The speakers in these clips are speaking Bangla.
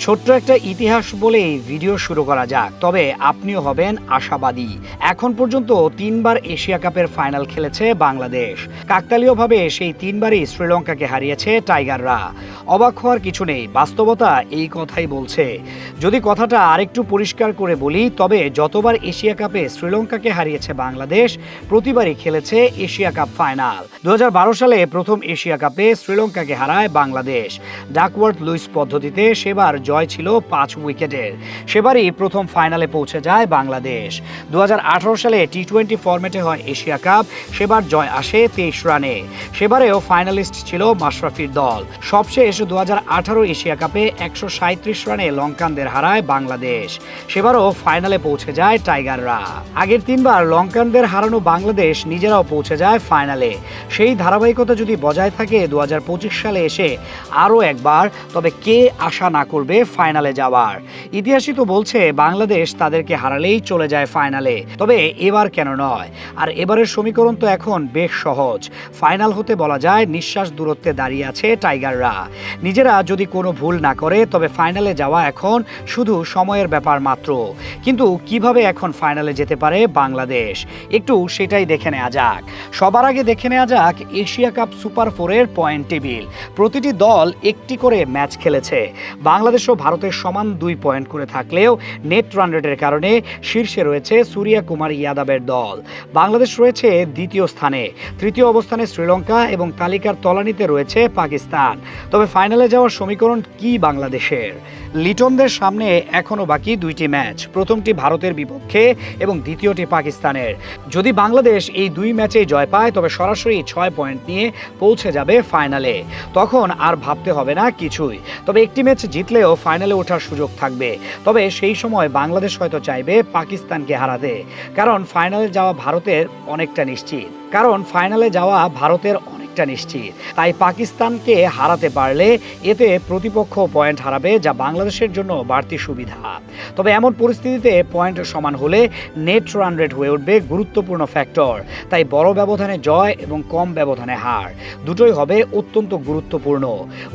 ছোট্ট একটা ইতিহাস বলেই ভিডিও শুরু করা যাক। তবে আপনিও হবেন আশাবাদী। এখন পর্যন্ত তিনবার এশিয়া কাপের ফাইনাল খেলেছে বাংলাদেশ। কাকতালীয়ভাবে সেই তিনবারই শ্রীলঙ্কাকে হারিয়েছে টাইগাররা। অবাক হওয়ার কিছু নেই, বাস্তবতা এই কথাই বলছে। যদি কথাটা আরেকটু পরিষ্কার করে বলি, তবে যতবার এশিয়া কাপে শ্রীলঙ্কাকে হারিয়েছে বাংলাদেশ, প্রতিবারই খেলেছে এশিয়া কাপ ফাইনাল। দু হাজার বারো সালে প্রথম এশিয়া কাপে শ্রীলঙ্কাকে হারায় বাংলাদেশ। ডাকওয়ার্থ লুইস পদ্ধতিতে সেবার জয় ছিল পাঁচ উইকেটের। সেবারই প্রথম ফাইনালে পৌঁছে যায় বাংলাদেশ। দু হাজার আঠারো সালে টি টোয়েন্টি ফরম্যাটে হয় এশিয়া কাপ, সেবার জয় আসে তেইশ রানে। সেবারেও ফাইনালিস্ট ছিল মাশরাফির দল। সবশেষ দু এশিয়া কাপে একশো রানে লঙ্কানদের হারায় বাংলাদেশ। সেবারও ফাইনালে পৌঁছে যায় টাইগাররা। আগের তিনবার লঙ্কানদের হারানো বাংলাদেশ নিজেরাও পৌঁছে যায় ফাইনালে। সেই ধারাবাহিকতা যদি বজায় থাকে দু হাজার পঁচিশ সালে এসে আরও একবার, তবে কে আশা না করবে ফাইনালে যাওয়ার। ইতিহাসই তো বলছে, বাংলাদেশ তাদেরকে হারালেই চলে যায় ফাইনালে। তবে এবার কেন নয়? আর এবারের সমীকরণ তো এখন বেশ সহজ। ফাইনাল হতে বলা যায়, নিঃশ্বাস দূরত্বে দাঁড়িয়ে আছে টাইগাররা। নিজেরা যদি কোনো ভুল না করে, তবে ফাইনালে যাওয়া এখন শুধু সময়ের ব্যাপার মাত্র। কিন্তু কীভাবে এখন ফাইনালে যেতে পারে বাংলাদেশ? একটু সেটাই দেখে নেওয়া যাক। সবার আগে দেখে নেওয়া যাক এশিয়া কাপ সুপার ফোরের পয়েন্ট টেবিল। প্রতিটি দল একটি করে ম্যাচ খেলেছে। বাংলাদেশ ও ভারতের সমান দুই পয়েন্ট করে থাকলেও নেট রান রেটের কারণে শীর্ষে রয়েছে সূর্যা কুমার ইয়াদবের দল। বাংলাদেশ রয়েছে দ্বিতীয় স্থানে। তৃতীয় অবস্থানে শ্রীলঙ্কা এবং তালিকার তলানিতে রয়েছে পাকিস্তান। তবে ফাইনালে যাওয়ার সমীকরণ কি বাংলাদেশের? লিটনদের সামনে এখনও বাকি দুইটি ম্যাচ। প্রথমটি ভারতের বিপক্ষে এবং দ্বিতীয়টি পাকিস্তানের। যদি বাংলাদেশ এই দুই ম্যাচে জয় পায়, তবে সরাসরি ছয় পয়েন্ট নিয়ে পৌঁছে যাবে ফাইনালে। তখন আর ভাবতে হবে না কিছুই। তবে একটি ম্যাচ জিতলেও ফাইনালে ওঠার সুযোগ থাকবে। তবে সেই সময় বাংলাদেশ হয়তো চাইবে পাকিস্তানকে হারাতে। কারণ ফাইনালে যাওয়া ভারতের অনেকটা নিশ্চিত। কারণ ফাইনালে যাওয়া ভারতের অনেকটা নিশ্চিত। তাই পাকিস্তানকে হারাতে পারলে এতে প্রতিপক্ষ পয়েন্ট হারাবে, যা বাংলাদেশের জন্য বাড়তি সুবিধা। তবে এমন পরিস্থিতিতে পয়েন্ট সমান হলে নেট রান রেট হয়ে উঠবে গুরুত্বপূর্ণ ফ্যাক্টর। তাই বড় ব্যবধানে জয় এবং কম ব্যবধানে হার, দুটোই হবে অত্যন্ত গুরুত্বপূর্ণ।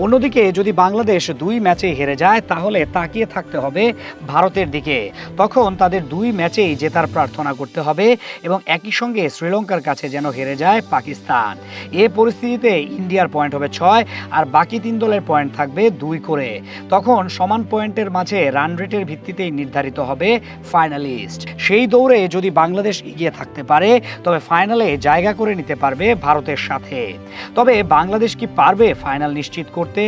অন্যদিকে যদি বাংলাদেশ দুই ম্যাচে হেরে যায়, তাহলে তাকিয়ে থাকতে হবে ভারতের দিকে। তখন তাদের দুই ম্যাচেই জেতার প্রার্থনা করতে হবে এবং একই সঙ্গে শ্রীলঙ্কার কাছে যেন হেরে যায় পাকিস্তান। এ পরিস্থিতিতে ইন্ডিয়ার পয়েন্ট হবে ছয় আর বাকি তিন দলের পয়েন্ট থাকবে দুই করে। তখন সমান পয়েন্টের মাঝে রান রেটের ভিত্তিতেই নির্ধারিত হবে ফাইনালিস্ট সেই দৌড়ে যদি বাংলাদেশ এগিয়ে থাকতে পারে, তবে ফাইনালে জায়গা করে নিতে পারবে ভারতের সাথে। তবে বাংলাদেশ কি পারবে ফাইনাল নিশ্চিত করতে?